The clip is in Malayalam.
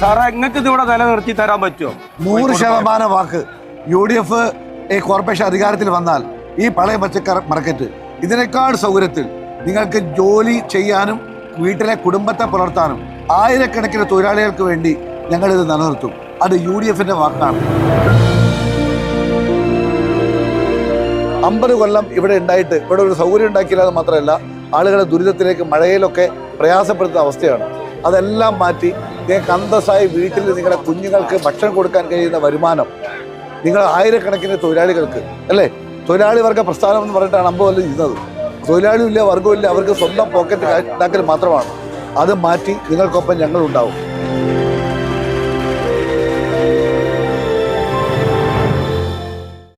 സാറേ നിങ്ങൾക്ക് ഇത് ഇവിടെ നിലനിർത്തി തരാൻ പറ്റുമോ? നൂറ് ശതമാനം വാക്ക്. യു ഡി എഫ് ഈ കോർപ്പറേഷൻ അധികാരത്തിൽ വന്നാൽ ഈ പഴയ പച്ചക്കറി മാർക്കറ്റ് ഇതിനേക്കാൾ സൗകര്യത്തിൽ നിങ്ങൾക്ക് ജോലി ചെയ്യാനും വീട്ടിലെ കുടുംബത്തെ പുലർത്താനും ആയിരക്കണക്കിന് തൊഴിലാളികൾക്ക് വേണ്ടി ഞങ്ങൾ ഇത് നിലനിർത്തും. അത് യു ഡി എഫിന്റെ വാക്കാണ്. അമ്പത് കൊല്ലം ഇവിടെ ഉണ്ടായിട്ട് ഇവിടെ ഒരു സൗകര്യം ഉണ്ടാക്കിയില്ലാതെ മാത്രമല്ല ആളുകളെ ദുരിതത്തിലേക്ക് മഴയിലൊക്കെ പ്രയാസപ്പെടുത്തുന്ന അവസ്ഥയാണ്. അതെല്ലാം മാറ്റി നിങ്ങൾക്ക് അന്തസ്സായി വീട്ടിൽ നിങ്ങളുടെ കുഞ്ഞുങ്ങൾക്ക് ഭക്ഷണം കൊടുക്കാൻ കഴിയുന്ന വരുമാനം. നിങ്ങൾ ആയിരക്കണക്കിന് തൊഴിലാളികൾക്ക് അല്ലേ? തൊഴിലാളി വർഗ പ്രസ്ഥാനം എന്ന് പറഞ്ഞിട്ടാണ് അമ്പത് കൊല്ലം ഇരുന്നത്. തൊഴിലാളിയില്ല വർഗമില്ല അവർക്ക് സ്വന്തം പോക്കറ്റ് ഉണ്ടാക്കൽ മാത്രമാണ്. അത് മാറ്റി നിങ്ങൾക്കൊപ്പം ഞങ്ങളുണ്ടാവും.